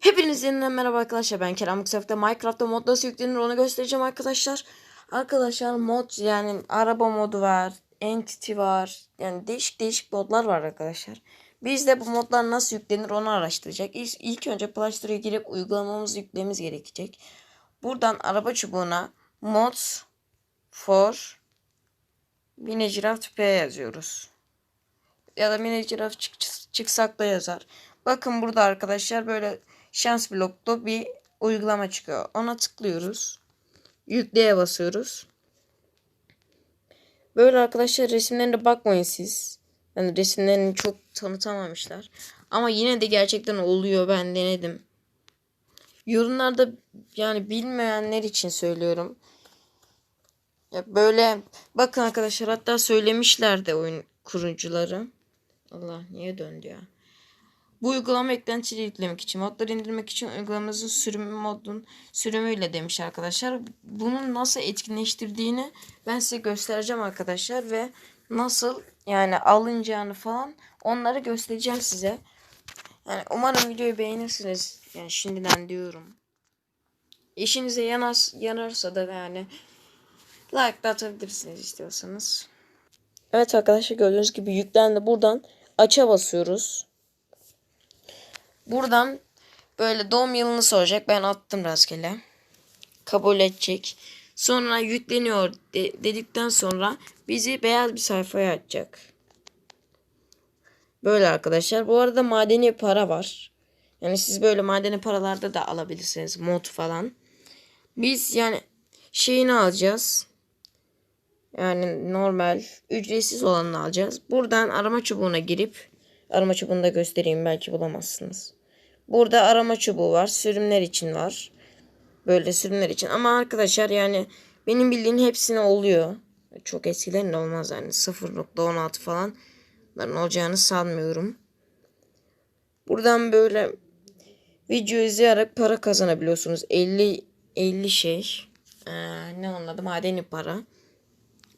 Hepinize yeniden merhaba arkadaşlar. Ben Kerem Muksaf'ta Minecraft'ta mod nasıl yüklenir onu göstereceğim arkadaşlar. Arkadaşlar mod yani araba modu var. Entity var. Yani değişik değişik modlar var arkadaşlar. Biz de bu modlar nasıl yüklenir onu araştıracak. İlk, ilk önce Play Store'a girip uygulamamızı yüklememiz gerekecek. Buradan araba çubuğuna mods for mini giraffe P yazıyoruz. Ya da mini giraffe çık- çıksak da yazar. Bakın burada arkadaşlar böyle şans bloklu bir uygulama çıkıyor. Ona tıklıyoruz. Yükleye basıyoruz. Böyle arkadaşlar resimlerine bakmayın siz. Yani resimlerini çok tanıtamamışlar. Ama yine de gerçekten oluyor. Ben denedim. Yorumlarda yani bilmeyenler için söylüyorum. Ya böyle bakın arkadaşlar hatta söylemişler de oyun kurucuları. Allah niye döndü ya? Bu uygulama eklentileri yüklemek için, modları indirmek için uygulamanızın sürümü modun sürümüyle demiş arkadaşlar. Bunun nasıl etkinleştirdiğini ben size göstereceğim arkadaşlar ve nasıl yani alınacağını falan onları göstereceğim size. Yani umarım videoyu beğenirsiniz. Yani şimdiden diyorum. İşinize yanar, yanarsa da yani like da atabilirsiniz istiyorsanız. Evet arkadaşlar gördüğünüz gibi yüklendi. Buradan aça basıyoruz. Buradan böyle doğum yılını soracak. Ben attım rastgele. Kabul edecek. Sonra yükleniyor de- dedikten sonra bizi beyaz bir sayfaya açacak. Böyle arkadaşlar. Bu arada madeni para var. Yani siz böyle madeni paralarda da alabilirsiniz. Mod falan. Biz yani şeyini alacağız. Yani normal ücretsiz olanını alacağız. Buradan arama çubuğuna girip arama çubuğunu da göstereyim belki bulamazsınız. Burada arama çubuğu var. Sürümler için var. Böyle sürümler için. Ama arkadaşlar yani benim bildiğim hepsine oluyor. Çok eskilerin olmaz yani 0.16 falan. Bunların olacağını sanmıyorum. Buradan böyle video izleyerek para kazanabiliyorsunuz. 50 50 şey. Ee, ne adı? Madeni para.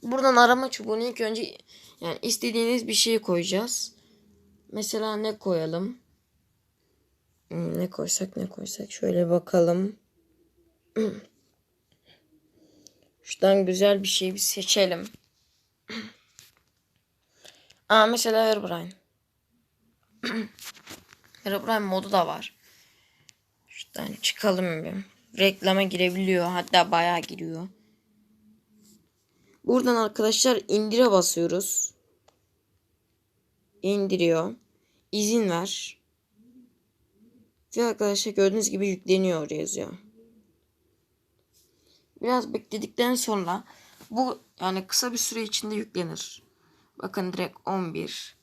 Buradan arama çubuğunu ilk önce yani istediğiniz bir şey koyacağız. Mesela ne koyalım? Hmm, Ne koysak ne koysak şöyle bakalım. Şuradan güzel bir şey bir seçelim. Aa mesela Herobrine. Herobrine modu da var. Şuradan çıkalım bir. Reklama girebiliyor. Hatta bayağı giriyor. Buradan arkadaşlar indire basıyoruz. İndiriyor. İzin ver. Ve arkadaşlar gördüğünüz gibi yükleniyor yazıyor. Biraz bekledikten sonra bu yani kısa bir süre içinde yüklenir. Bakın direkt 11.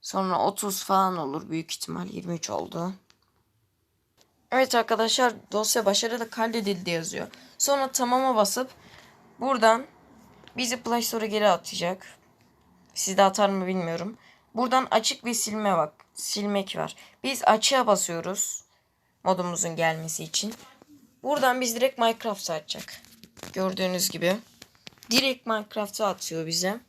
Sonra 30 falan olur büyük ihtimal 23 oldu. Evet arkadaşlar dosya başarılı kaydedildi yazıyor. Sonra tamama basıp buradan bizi Play Store'a geri atacak. Sizde atar mı bilmiyorum. Buradan açık ve silme bak. Silmek var. Biz açığa basıyoruz. Modumuzun gelmesi için. Buradan biz direkt Minecraft'ı açacak. Gördüğünüz gibi. Direkt Minecraft'ı atıyor bize.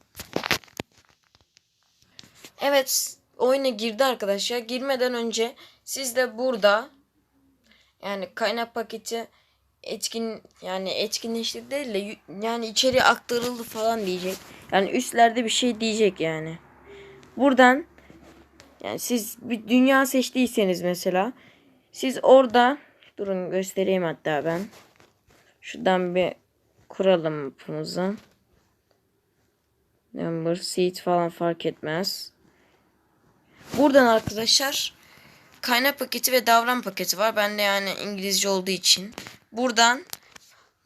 Evet. Oyuna girdi arkadaşlar. Girmeden önce siz de burada yani kaynak paketi etkin yani etkinleşti değil de yani içeri aktarıldı falan diyecek. Yani üstlerde bir şey diyecek yani. Buradan yani siz bir dünya seçtiyseniz mesela siz orada durun göstereyim hatta ben. Şuradan bir kuralım mapımızı. Number, seed falan fark etmez. Buradan arkadaşlar kaynak paketi ve davran paketi var. Bende yani İngilizce olduğu için. Buradan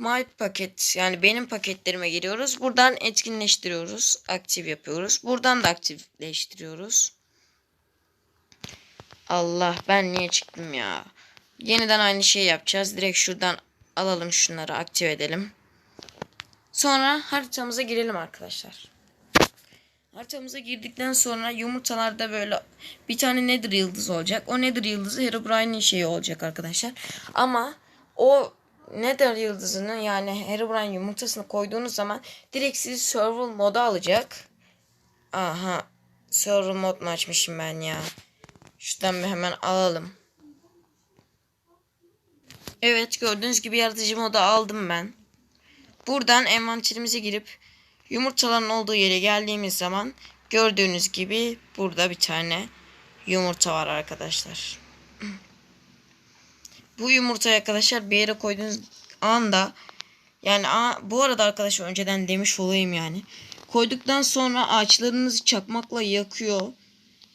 My paket yani benim paketlerime giriyoruz. Buradan etkinleştiriyoruz. Aktif yapıyoruz. Buradan da aktifleştiriyoruz. Allah ben niye çıktım ya. Yeniden aynı şeyi yapacağız. Direkt şuradan alalım şunları aktif edelim. Sonra haritamıza girelim arkadaşlar. Haritamıza girdikten sonra yumurtalarda böyle bir tane nether yıldızı olacak. O nether yıldızı Herobrine'in şeyi olacak arkadaşlar. Ama o nether yıldızını yani Herobrine yumurtasını koyduğunuz zaman direkt sizi survival moda alacak. Aha. Survival mod mu açmışım ben ya. Şuradan bir hemen alalım. Evet gördüğünüz gibi yaratıcı modu aldım ben. Buradan envanterimize girip yumurtaların olduğu yere geldiğimiz zaman gördüğünüz gibi burada bir tane yumurta var arkadaşlar. Bu yumurtayı arkadaşlar bir yere koyduğunuz anda yani bu arada arkadaşlar önceden demiş olayım yani. Koyduktan sonra ağaçlarınızı çakmakla yakıyor.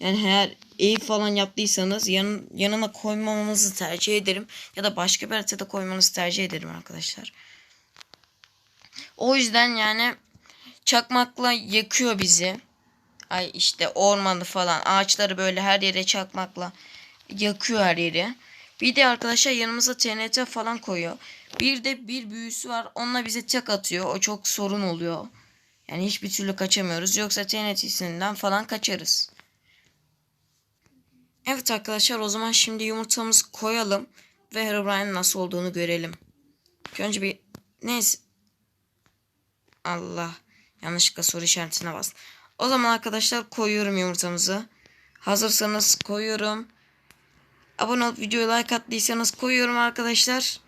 Yani eğer ev falan yaptıysanız yan, yanına koymamanızı tercih ederim. Ya da başka bir haritada koymanızı tercih ederim arkadaşlar. O yüzden yani çakmakla yakıyor bizi. Ay işte ormanı falan ağaçları böyle her yere çakmakla yakıyor her yeri. Bir de arkadaşlar yanımıza TNT falan koyuyor. Bir de bir büyüsü var. Onunla bize tek atıyor. O çok sorun oluyor. Yani hiçbir türlü kaçamıyoruz. Yoksa TNT'sinden falan kaçarız. Evet arkadaşlar o zaman şimdi yumurtamızı koyalım. Ve Herobrine'in nasıl olduğunu görelim. Önce bir neyse. Allah. Yanlışlıkla soru işaretine bastım. O zaman arkadaşlar koyuyorum yumurtamızı. Hazırsanız koyuyorum. Abone olup videoya like attıysanız koyuyorum arkadaşlar.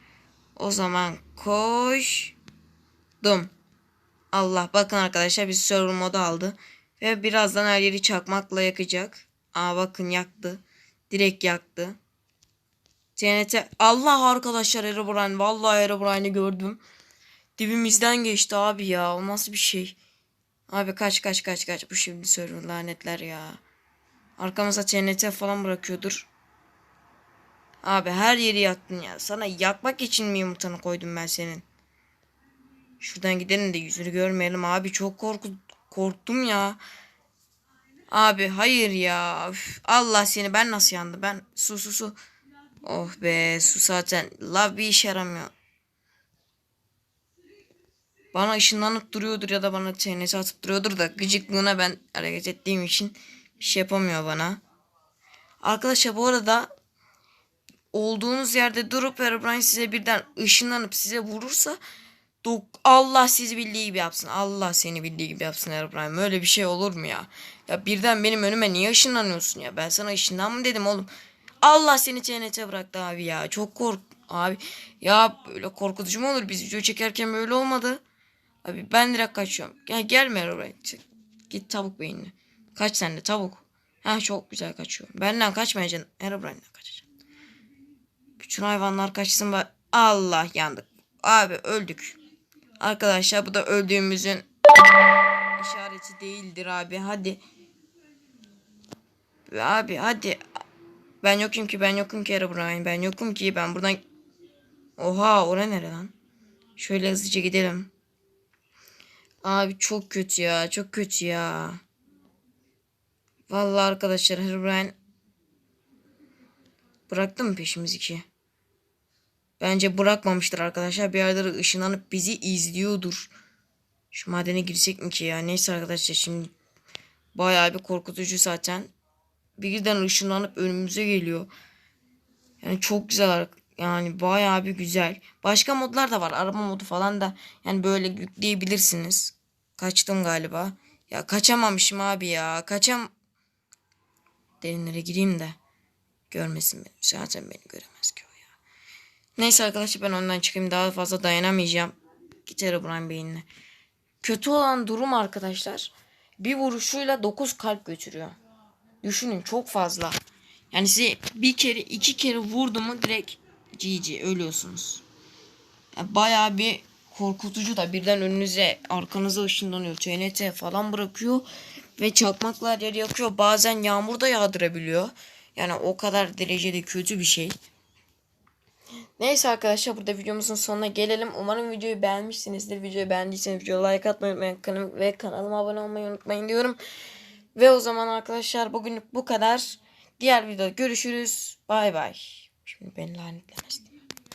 O zaman koydum. Allah bakın arkadaşlar biz server modu aldı. Ve birazdan her yeri çakmakla yakacak. Aa bakın yaktı. Direkt yaktı. TNT. Allah arkadaşlar Herobrine. Vallahi Herobrine'i gördüm. Dibimizden geçti abi ya. O nasıl bir şey? Abi kaç kaç kaç kaç. Bu şimdi server lanetler ya. Arkamıza TNT falan bırakıyordur. Abi her yeri yaktın ya. Sana yakmak için mi yumurtanı koydum ben senin? Şuradan gidelim de yüzünü görmeyelim abi. Çok korku korktum ya. Abi hayır ya. Üf, Allah seni ben nasıl yandı? Ben su su su. Oh be su zaten. Lav bir işe yaramıyor. Bana ışınlanıp duruyordur ya da bana TNT atıp duruyordur da gıcıklığına ben hareket ettiğim için bir şey yapamıyor bana. Arkadaşlar bu arada olduğunuz yerde durup Herobrine size birden ışınlanıp size vurursa Allah sizi bildiği gibi yapsın. Allah seni bildiği gibi yapsın Herobrine. Böyle bir şey olur mu ya? Ya birden benim önüme niye ışınlanıyorsun ya? Ben sana ışından mı dedim oğlum? Allah seni TNT bıraktı abi ya. Çok kork abi. Ya böyle korkutucu mu olur? Biz video çekerken böyle olmadı. Abi ben direkt kaçıyorum. Gel gelme Herobrine. Git tavuk beyinli. Kaç sen de tavuk. Ha çok güzel kaçıyor. Benden kaçmayacaksın. Herobrine'den Bütün hayvanlar kaçsın. Ba- Allah yandık. Abi öldük. Arkadaşlar bu da öldüğümüzün işareti değildir abi. Hadi. Abi hadi. Ben yokum ki ben yokum ki Herobrine. Ben yokum ki ben buradan... Oha ora nere lan? Şöyle hızlıca gidelim. Abi çok kötü ya. Çok kötü ya. Vallahi arkadaşlar Herobrine bıraktı mı peşimizi ki? Bence bırakmamıştır arkadaşlar. Bir yerlere ışınlanıp bizi izliyordur. Şu madene girsek mi ki ya? Neyse arkadaşlar şimdi bayağı bir korkutucu zaten. Birden ışınlanıp önümüze geliyor. Yani çok güzel yani bayağı bir güzel. Başka modlar da var. Arama modu falan da yani böyle yükleyebilirsiniz. Kaçtım galiba. Ya kaçamamışım abi ya. Kaçam derinlere gireyim de görmesin beni. Zaten beni göremez ki. Neyse arkadaşlar ben ondan çıkayım. Daha fazla dayanamayacağım. Git Herobrine beynine. Kötü olan durum arkadaşlar. Bir vuruşuyla 9 kalp götürüyor. Düşünün çok fazla. Yani size bir kere iki kere vurdu mu direkt GG ölüyorsunuz. Yani bayağı bir korkutucu da birden önünüze arkanıza ışınlanıyor. TNT falan bırakıyor. Ve çakmaklar yer yakıyor. Bazen yağmur da yağdırabiliyor. Yani o kadar derecede kötü bir şey. Neyse arkadaşlar burada videomuzun sonuna gelelim. Umarım videoyu beğenmişsinizdir. Videoyu beğendiyseniz videoya like atmayı unutmayın. Ve kanalıma abone olmayı unutmayın diyorum. Ve o zaman arkadaşlar bugünlük bu kadar. Diğer videoda görüşürüz. Bay bay. Şimdi beni lanetlemesin.